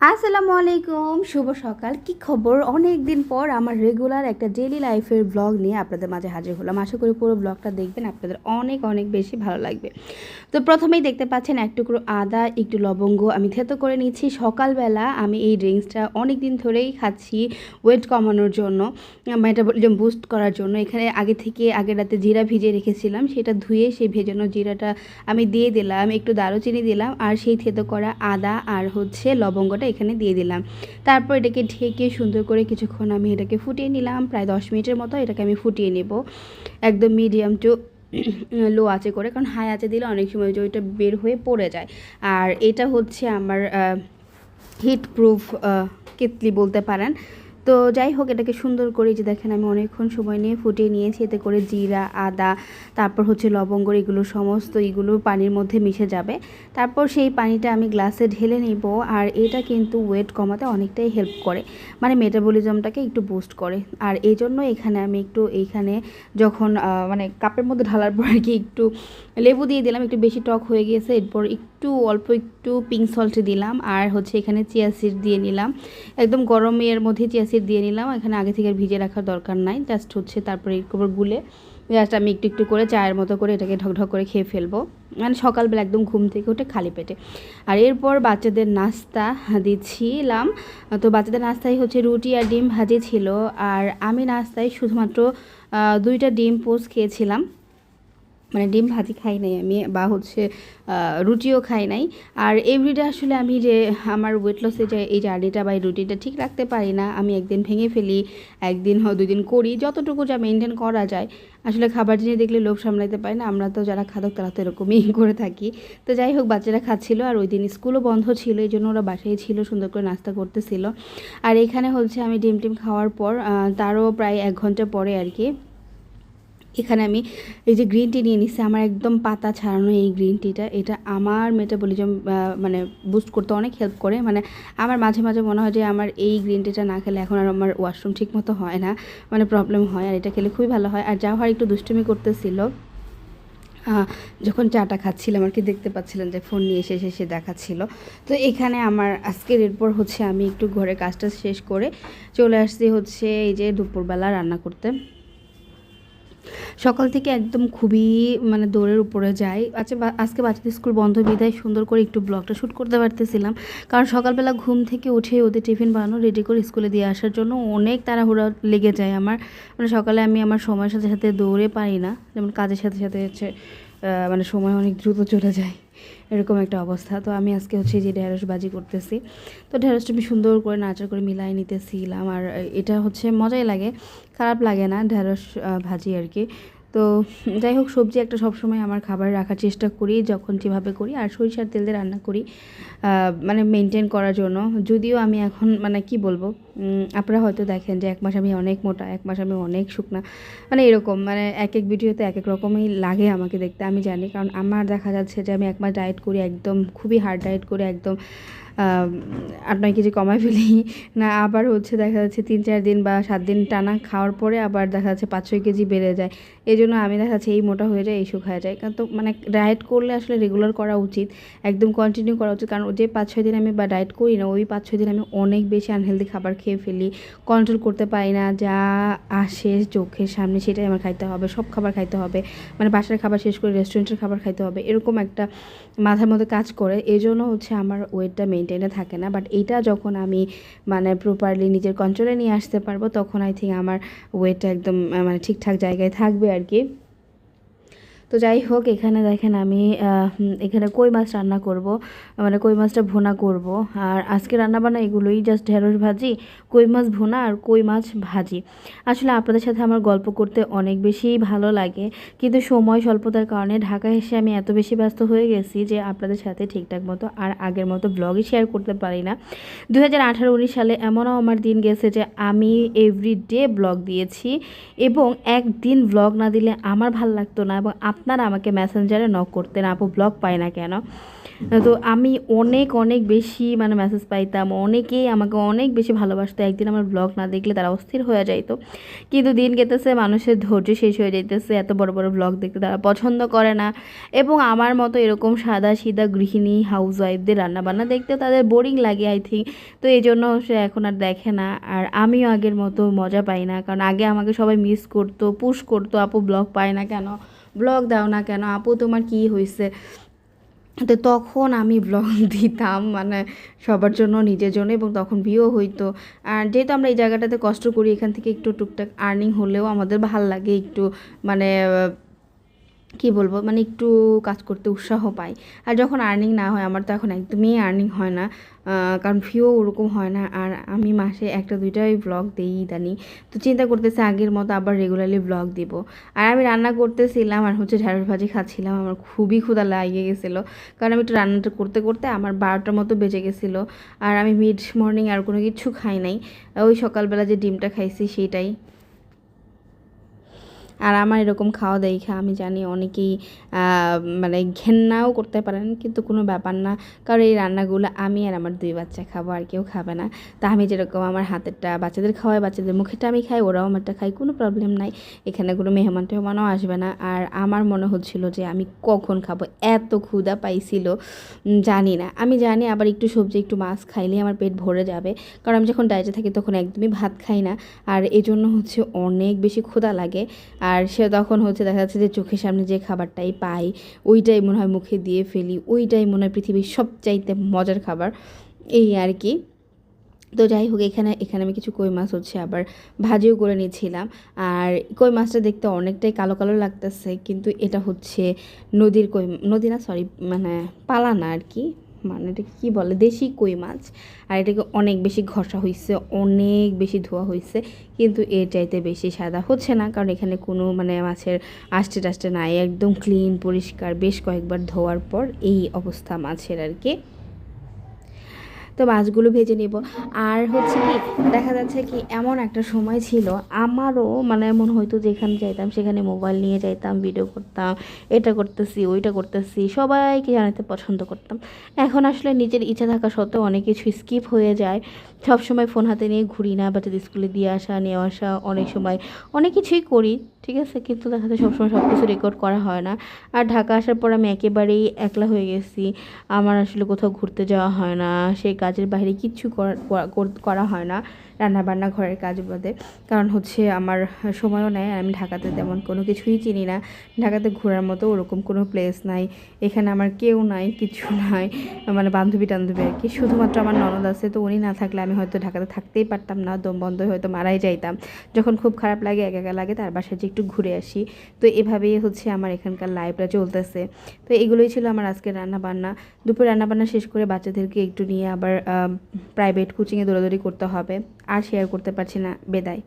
আসসালামু আলাইকুম, শুভ সকাল। কি খবর? অনেক দিন পর আমার রেগুলার একটা ডেলি লাইফের ব্লগ নিয়ে আপনাদের মাঝে হাজির হলাম। আশা করি পুরো ব্লগটা দেখবেন, আপনাদের অনেক অনেক বেশি ভালো লাগবে। তো প্রথমেই দেখতে পাচ্ছেন এক টুকরো আদা, একটু লবঙ্গ আমি থেতো করে নিচ্ছি। সকালবেলা আমি এই ড্রিঙ্কসটা অনেক দিন ধরেই খাচ্ছি ওয়েট কমানোর জন্য মেটাবলিজম বুস্ট করার জন্য। এখানে আগে থেকে আগের রাতে জিরা ভিজিয়ে রেখেছিলাম, সেটা ধুয়ে সেই ভেজানো জিরাটা আমি দিয়ে দিলাম, একটু দারুচিনি দিলাম, আর সেই থেতো করা আদা আর হচ্ছে লবঙ্গটা এখানে দিয়ে দিলাম। তারপর এটাকে ঢেকে সুন্দর করে কিছুক্ষণ আমি এটাকে ফুটিয়ে নিলাম। প্রায় দশ মিনিটের মতো এটাকে আমি ফুটিয়ে নেব। একদম মিডিয়াম টু লো আছে করে। কারণ হাই আছে দিলে অনেক সময় ওইটা বের হয়ে পড়ে যায়। আর এটা হচ্ছে আমার হিট প্রুফ কেতলি বলতে পারেন। তো যাই হোক, এটাকে সুন্দর করে যে দেখেন, আমি অনেকক্ষণ সময় নিয়ে ফুটিয়ে নিয়েছি। এতে করে জিরা, আদা, তারপর হচ্ছে লবঙ্গ, এগুলো সমস্ত, এগুলো পানির মধ্যে মিশে যাবে। তারপর সেই পানিটা আমি গ্লাসে ঢেলে নিব, আর এটা কিন্তু ওয়েট কমাতে অনেকটাই হেল্প করে। মানে মেটাবলিজমটাকে একটু বুস্ট করে। আর এই জন্য এখানে আমি একটু, এইখানে যখন মানে কাপের মধ্যে ঢালার পর আর কি একটু লেবু দিয়ে দিলাম, একটু বেশি টক হয়ে গিয়েছে, এরপর একটু, অল্প একটু পিঙ্ক সল্ট দিলাম। আর হচ্ছে এখানে চিয়া সিড দিয়ে নিলাম। একদম গরম এর মধ্যে চিয়া সিড দিয়ে নিলাম। এখানে আগে থেকে ভিজে রাখার দরকার নাই। জাস্ট হচ্ছে তারপরে এরপর গুলে জাস্ট আমি একটু একটু করে চায়ের মতো করে এটাকে ঢকঢক করে খেয়ে ফেলব। মানে সকালবেলা একদম ঘুম থেকে উঠে খালি পেটে। আর এরপর বাচ্চাদের নাস্তা দিচ্ছিলাম। তো বাচ্চাদের নাস্তায় হচ্ছে রুটি আর ডিম ভাজি ছিল। আর আমি নাস্তায় শুধুমাত্র দুইটা ডিম পোস্ট খেয়েছিলাম। মানে ডিম ভাজি খাই নাই আমি, বা হচ্ছে রুটিও খাই নাই। আর এভরিডে আসলে আমি যে আমার ওয়েট লসে যে এই জার্নিটা বা এই রুটিনটা ঠিক রাখতে পারি না, আমি একদিন ভেঙে ফেলি, একদিন হয় দুদিন করি, যতটুকু যা মেনটেন করা যায়। আসলে খাবার জিনিস দেখলে লোভ সামলাইতে পারি না, আমরা তো যারা খাদক তারা তো এরকমই করে থাকি। তো যাই হোক, বাচ্চারা খাচ্ছিল আর ওই দিন স্কুলও বন্ধ ছিল, এই জন্য ওরা বাসায় ছিল, সুন্দর করে নাস্তা করতেছিল। আর এখানে হচ্ছে আমি ডিম টিম খাওয়ার পর তারও প্রায় এক ঘণ্টা পরে আর কি এখানে আমি এই যে গ্রিন টি নিয়ে নিচ্ছি, আমার একদম পাতা ছাড়ানো এই গ্রিন টিটা এটা আমার মেটাবলিজম মানে বুস্ট করতে অনেক হেল্প করে। মানে আমার মাঝে মাঝে মনে হয় যে আমার এই গ্রিন টিটা না খেলে এখন আর আমার ওয়াশরুম ঠিক মতো হয় না মানে প্রবলেম হয়। আর এটা খেলে খুবই ভালো হয়। আর যা হয় একটু দুষ্টুমি করতেছিল যখন চাটা খাচ্ছিলাম আর কি, দেখতে পাচ্ছিলেন যে ফোন নিয়ে এসে এসে দেখাচ্ছিল। তো এখানে আমার আজকের এরপর হচ্ছে আমি একটু ঘরে কাজটা শেষ করে চলে আসছি হচ্ছে এই যে দুপুরবেলা রান্না করতে। সকাল থেকে একদম খুবই মানে দৌড়ের উপরে যাই। আচ্ছা আজকে বাচ্চাদের স্কুল বন্ধ, বিদায়, সুন্দর করে একটু ব্লগটা শ্যুট করতে পারতেছিলাম। কারণ সকালবেলা ঘুম থেকে উঠে ওদের টিফিন বানানো রেডি করে স্কুলে দিয়ে আসার জন্য অনেক তাড়াহুড়া লেগে যায় আমার। মানে সকালে আমি আমার সময়ের সাথে সাথে দৌড়ে পারি না। যেমন কাজের সাথে সাথে হচ্ছে মানে সময় অনেক দ্রুত চলে যায়। এরকম একটা অবস্থা। তো আমি আজকে হচ্ছে যে ঢেঁড়স বাজি করতেছি। তো ঢেঁড়সটা আমি সুন্দর করে নাচার করে মিলাই নিতেছিলাম। আর এটা হচ্ছে মজাই লাগে, খারাপ লাগে না ঢেঁড়স ভাজি আর কি। তো যাই হোক, সবজি একটা সবসময় আমার খাবার রাখার চেষ্টা করি, যখন যেভাবে করি। আর সরিষার তেল দিয়ে রান্না করি মানে মেনটেন করার জন্য। যদিও আমি এখন মানে কি বলব আপনারা হয়তো দেখেন যে এক মাস আমি অনেক মোটা, এক মাস আমি অনেক শুকনা মানে এরকম মানে এক এক ভিডিওতে এক এক রকমই লাগে আমাকে দেখতে, আমি জানি। কারণ আমার দেখা যাচ্ছে যে আমি এক মাস ডায়েট করি, একদম খুবই হার্ড ডায়েট করি, একদম আট নয় কেজি কমায় ফেলি, না, আবার হচ্ছে দেখা যাচ্ছে তিন, চার দিন বা সাত দিন টানা খাওয়ার পরে আবার দেখা যাচ্ছে পাঁচ, ছয় কেজি বেড়ে যায়। এই জন্য আমি দেখা যাচ্ছে এই মোটা হয়ে যায়, এই শুকায় যায়। কারণ তো মানে ডায়েট করলে আসলে রেগুলার করা উচিত, একদম কন্টিনিউ করা উচিত। কারণ যে পাঁচ, ছয় দিন আমি বা ডায়েট করি না, ওই পাঁচ, ছয় দিন আমি অনেক বেশি আনহেলদি খাবার খেয়ে ফেলি কন্ট্রোল করতে পারি না, যা আসে চোখের সামনে সেটাই আমার খাইতে হবে, সব খাবার খাইতে হবে। মানে বাসার খাবার শেষ করে রেস্টুরেন্টের খাবার খাইতে হবে, এরকম একটা মাথার মধ্যে কাজ করে। এই জন্য হচ্ছে আমার ওয়েটটা মেনটেনে থাকে না। বাট এটা যখন আমি মানে প্রপারলি নিজের কন্ট্রোলে নিয়ে আসতে পারব, তখন আই থিঙ্ক আমার ওয়েটটা একদম মানে ঠিকঠাক জায়গায় থাকবে আর কি। তো যাই হোক, এখানে দেখেন আমি এখানে কই মাছ রান্না করব মানে কই মাছটা ভোনা করব। আর আজকে রান্না বান্না এগুলোই জাস্ট ঢেঁড়স ভাজি, কই মাছ ভোনা আর কই মাছ ভাজি। আসলে আপনাদের সাথে আমার গল্প করতে অনেক বেশি ভালো লাগে, কিন্তু সময় স্বল্পতার কারণে ঢাকা এসে আমি এত বেশি ব্যস্ত হয়ে গেছি যে আপনাদের সাথে ঠিকঠাক মতো আর আগের মতো ব্লগই শেয়ার করতে পারি না। দু হাজার সালে এমনও আমার দিন গেছে যে আমি এভরি ডে ব্লগ দিয়েছি এবং একদিন ব্লগ না দিলে আমার ভালো লাগতো না এবং আপনারা আমাকে মেসেঞ্জারে নক করতেন, আপু ব্লগ পায় না কেন? তো আমি অনেক অনেক বেশি মানে মেসেজ পাইতাম, অনেকেই আমাকে অনেক বেশি ভালোবাসতো। একদিন আমার ব্লগ না দেখলে তারা অস্থির হয়ে যাইতো। কিন্তু দিন গেতেছে মানুষের ধৈর্য শেষ হয়ে যাইতেছে, এত বড় বড় ব্লগ দেখতে তারা পছন্দ করে না। এবং আমার মতো এরকম সাদা, সিধা গৃহিণী হাউস ওয়াইফদের রান্নাবান্না দেখতে তাদের বোরিং লাগে আই থিঙ্ক তো এই জন্য সে এখন আর দেখে না। আর আমিও আগের মতো মজা পাই না, কারণ আগে আমাকে সবাই মিস করতো পুশ করতো, আপু ব্লগ পায় না কেন? ব্লগ দাও না কেন? আপু, তোমার কি হয়েছে তো তখন আমি ব্লগ দিতাম মানে সবার জন্য, নিজের জন্য, এবং তখন ভিও হইতো। আর যেহেতু আমরা এই জায়গাটাতে কষ্ট করি, এখান থেকে একটু টুকটাক আর্নিং হলেও আমাদের ভালো লাগে একটু মানে কি বলব মানে একটু কাজ করতে উৎসাহ পাই। আর যখন আর্নিং না হয়, আমার তো এখন একদমই আর্নিং হয় না। কারণ ভিউ ওরকম হয় না। আর আমি মাসে একটা, দুইটাই ব্লগ দিই ইদানি। তো চিন্তা করতেছে আগের মতো আবার রেগুলারলি ব্লগ দিব। আর আমি রান্না করতেছিলাম আর হচ্ছে ঢ্যাঁড়স ভাজি খাচ্ছিলাম। আমার খুবই ক্ষুধা লাগিয়ে গেছিল। কারণ আমি একটু রান্নাটা করতে করতে আমার বারোটার মতো বেজে গেছিল। আর আমি মিড মর্নিং আর কোনো কিছু খাই নাই। ওই সকালবেলা যে ডিমটা খাইছি সেটাই আর আমার এরকম খাওয়া দেখা আমি জানি অনেকেই মানে ঘেন্নাও করতে পারেন, কিন্তু কোনো ব্যাপার না। কারণ এই রান্নাগুলো আমি আর আমার দুই বাচ্চা খাব, আর কেউ খাবে না। তা আমি যেরকম আমার হাতেরটা বাচ্চাদের খাওয়াই, বাচ্চাদের মুখেটা আমি খাই, ওরাও আমারটা খাই কোনো প্রবলেম নাই। এখানে কোনো মেহমান টেহমানও আসবে না। আর আমার মনে হচ্ছিল যে আমি কখন খাব, এত ক্ষুধা পাইছিল জানি না। আমি জানি আবার একটু সবজি, একটু মাছ খাইলে আমার পেট ভরে যাবে। কারণ আমি যখন ডায়েটে থাকি তখন একদমই ভাত খাই না। আর এই জন্য হচ্ছে অনেক বেশি ক্ষুধা লাগে। আর সে তখন হচ্ছে দেখা যাচ্ছে যে চোখের সামনে যে খাবারটাই পাই, ওইটাই মনে হয় মুখে দিয়ে ফেলি, ওইটাই মনে হয় পৃথিবীর সবচাইতে মজার খাবার, এই আর কি। তো যাই হোক, এখানে এখানে আমি কিছু কই মাছ হচ্ছে আবার ভাজিও করে নিয়েছিলাম। আর কই মাছটা দেখতে অনেকটাই কালো কালো লাগতেছে, কিন্তু এটা হচ্ছে নদীর কই, নদী না সরি মানে পালানা আর কি। মানে এটাকে কী বলে? দেশি কই মাছ। আর এটাকে অনেক বেশি ঘষা হয়েছে অনেক বেশি ধোয়া হয়েছে কিন্তু এর চাইতে বেশি সাদা হচ্ছে না, কারণ এখানে কোনো মানে মাছের আষ্টে টাস্টে নাই। একদম ক্লিন পরিষ্কার। বেশ কয়েকবার ধোয়ার পর এই অবস্থা মাছের আর কি। তো মাছগুলো ভেজে নেব। আর হচ্ছে কি, দেখা যাচ্ছে কি এমন একটা সময় ছিল, আমারও মানে এমন হয়তো যেখানে যাইতাম সেখানে মোবাইল নিয়ে যাইতাম ভিডিও করতাম, এটা করতেছি, ওইটা করতেছি, সবাইকে জানাতে পছন্দ করতাম। এখন আসলে নিজের ইচ্ছা থাকা সত্ত্বেও অনেক কিছু স্কিপ হয়ে যায়। সব সময় ফোন হাতে নিয়ে ঘুরি না বাচ্চাদের স্কুলে দিয়ে আসা, নিয়ে আসা, অনেক সময় অনেক কিছুই করি, ঠিক আছে? কিন্তু দেখা যায় সবসময় সব কিছু রেকর্ড করা হয় না। আর ঢাকা আসার পর আমি একেবারেই একলা হয়ে গেছি। আমার আসলে কোথাও ঘুরতে যাওয়া হয় না সেই কাজের বাইরে কিচ্ছু করা- হয় না রান্না বান্না ঘরের কাজ বাদে কারণ হচ্ছে আমার সময়ও নেয় আমি ঢাকাতে তেমন কোনো কিছুই চিনি না। ঢাকাতে ঘোরার মতো ওরকম কোনো প্লেস নাই। এখানে আমার কেউ নাই, কিছু নাই। মানে বান্ধবী টান্ধবী আর কি। শুধুমাত্র আমার ননদ আছে, তো উনি না থাকলে আমি হয়তো ঢাকাতে থাকতেই পারতাম না, দম বন্ধ হয়তো মারাই যাইতাম। যখন খুব খারাপ লাগে, একা একা লাগে, তার বাসায় যে একটু ঘুরে আসি। তো এভাবেই হচ্ছে আমার এখানকার লাইফটা চলতেছে। তো এগুলোই ছিল আমার আজকে রান্না বান্না দুপুরে রান্না বান্না শেষ করে বাচ্চাদেরকে একটু নিয়ে আবার প্রাইভেট কোচিংয়ে দৌড়াদৌড়ি করতে হবে। আর শেয়ার করতে পারছি না বেদায়।